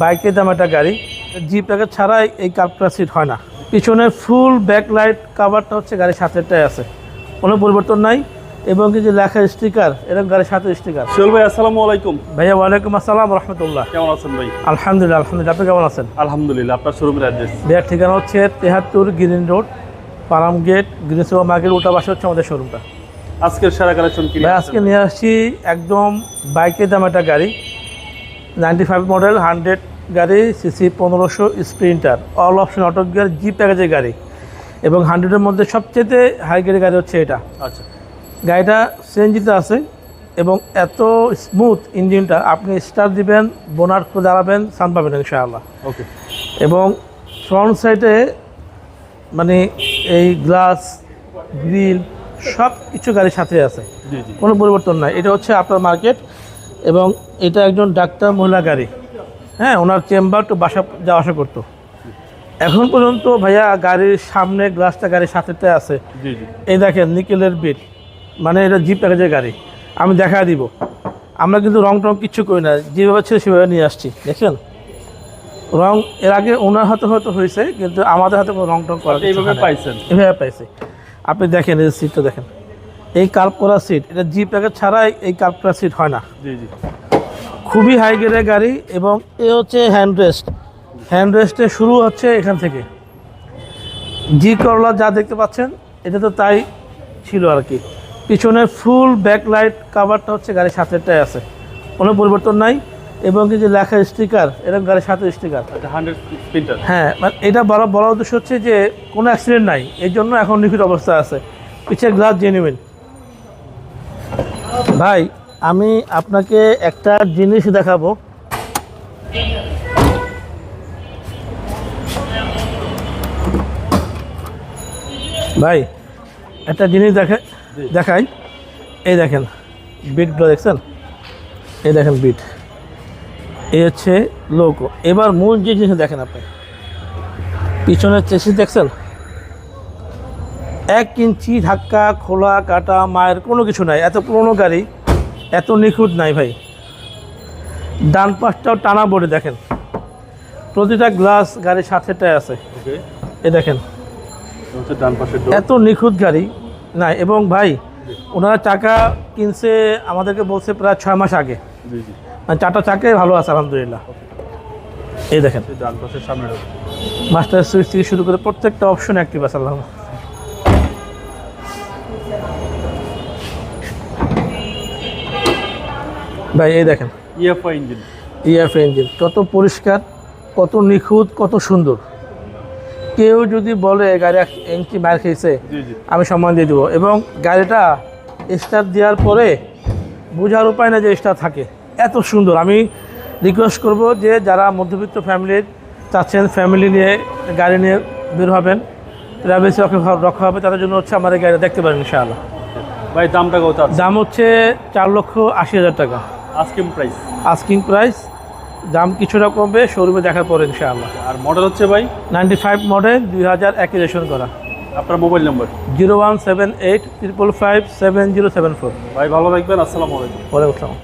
বাইকের দাম একটা গাড়ি। জি প্যাকেট ছাড়াই এই কাপটা সিট হয় না। পিছনে ফুল ব্যাক লাইট কাভারটা হচ্ছে গাড়ির সাথেটাই আছে। কোনো পরিবর্তন নাই। এবং কিছু লেখা স্টিকার এরকম গাড়ির সাথে স্টিকার সোহেল ভাই আসসালামু আলাইকুম। ভাইয়া ওয়ালাইকুম আসসালাম রহমতুল্লাহ। কেমন আছেন ভাই? আলহামদুলিল্লাহ আলহামদুলিল্লাহ। আপনি কেমন আছেন? আলহামদুলিল্লাহ আপনার শোরুমের অ্যাড্রেস ভাইয়ার ঠিকানা হচ্ছে তেহাত্তর গ্রিন রোড পারাম গেট গ্রিন সুপার মার্কেট ওটা পাশে হচ্ছে আমাদের শোরুমটা আজকের সেরা কালেকশন কি ভাই আজকে নিয়ে আসছি একদম বাইকের দাম একটা গাড়ি। নাইনটি ফাইভ মডেল হান্ড্রেড গাড়ি সিসি পনেরোশো Sprinter all option auto gear G প্যাকেজের গাড়ি। এবং হান্ড্রেডের মধ্যে সবচেয়ে হাই গেটের গাড়ি হচ্ছে এটা। আচ্ছা। গাড়িটা সিএনজিতে আছে এবং এত স্মুথ ইঞ্জিনটা আপনি স্টার দিবেন বোনার করে দাঁড়াবেন সান পাবেন ইনশাআল্লাহ। ওকে। এবং ফ্রন্ট সাইডে মানে এই গ্লাস গ্রিল সব কিছু গাড়ির সাথে আছে। কোনো পরিবর্তন নাই। এটা হচ্ছে আপনার মার্কেট এবং এটা একজন ডাক্তার মহিলা গাড়ি। হ্যাঁ ওনার চেম্বার একটু বাসা যাওয়া আসা করতো। এখন পর্যন্ত ভাইয়া গাড়ির সামনে গ্লাসটা গাড়ির সাথেতে আছে। এই দেখেন নিকেলের বিট মানে এটা জিপ প্যাকেজের গাড়ি। আমি দেখা দিব। আমরা কিন্তু রং টং কিচ্ছু করি না। যেভাবে ছিল সেভাবে নিয়ে আসছি। দেখছেন রং এর আগে ওনার হাতে হয়তো হয়েছে কিন্তু আমাদের হাতে কোনো রং টং করা এইভাবে পাইছেন। এভাবে পাইছে। আপনি দেখেন এই সিটটা দেখেন। এই কার্ভ করা সিট এটা জি প্যাকেট ছাড়াই এই কার্ভ করা সিট হয় না। জি জি। খুবই হাই গ্রেডের গাড়ি এবং এ হচ্ছে হ্যান্ড রেস্ট হ্যান্ড রেস্টে শুরু হচ্ছে এখান থেকে। জি করলা যা দেখতে পাচ্ছেন এটা তো তাই ছিল আর কি। পিছনে ফুল ব্যাক লাইট কাভারটা হচ্ছে গাড়ির সাথেটাই আছে। কোনো পরিবর্তন নাই। এবং কিছু লেখা স্টিকার এরকম গাড়ির সাথে স্টিকার আচ্ছা হ্যাঁ মানে এটা বড় বড় উদ্দেশ্য হচ্ছে যে কোনো অ্যাক্সিডেন্ট নাই। এই জন্য এখন নিখুঁত অবস্থা আছে। পিছের গ্লাস জেনুইন ভাই আমি আপনাকে একটা জিনিস দেখাবো। ভাই একটা জিনিস দেখে দেখাই। এই দেখেন বিটগুলো দেখছেন? এই দেখেন বিট। এই হচ্ছে লোগো এবার মূল যে জিনিস দেখেন আপনি। পিছনের চেসিস দেখছেন? এক ইঞ্চি ধাক্কা খোলা কাটা মায়ের কোনো কিছু নাই। এত পুরনো গাড়ি এত নিখুঁত নাই ভাই। ডান পাশটাও টানা বোর্ডে দেখেন। প্রতিটা গ্লাস গাড়ির সাথেটাই আছে। এ দেখেন। এত নিখুঁত গাড়ি নাই। এবং ভাই ওনারা টাকা কিনছে আমাদেরকে বলছে প্রায় ছয় মাস আগে। মানে চারটা চাকাই ভালো আছে আলহামদুলিল্লাহ। এই দেখেন। মাস্টার সুইচ থেকে শুরু করে প্রত্যেকটা অপশন অ্যাক্টিভ আছে আল্লাহ। ভাই এই দেখেন। ইএফআই ইঞ্জিন ইএফ ইঞ্জিন কত পরিষ্কার কত নিখুঁত কত সুন্দর। কেউ যদি বলে গাড়ি এক ইঞ্চি মার খেয়েছে আমি সম্মান দিয়ে দেবো। এবং গাড়িটা স্টার্ট দেওয়ার পরে বোঝার উপায় না যে স্টার থাকে। এত সুন্দর। আমি রিকোয়েস্ট করব যে যারা মধ্যবিত্ত ফ্যামিলির চাচ্ছেন ফ্যামিলি নিয়ে গাড়ি নিয়ে বের হবেন ট্রাভেলস রক্ষা হবে তাদের জন্য হচ্ছে আমার এই গাড়িটা দেখতে পারেন ইনশাআল্লাহ। ভাই দামটা কত দাম হচ্ছে চার লক্ষ আশি হাজার টাকা। আস্কিং প্রাইস আস্কিং প্রাইস দাম কিছুটা কমবে শোরুমে দেখার পরে ইনশাআল্লাহ। আর মডেল হচ্ছে ভাই? নাইনটি ফাইভ মডেল দুই হাজার একই রেশন করা। আপনার mobile number zero one seven eight triple five seven zero seven four ভাই ভালো থাকবেন আসসালামু আলাইকুম। ওয়ালাইকুম আসসালাম।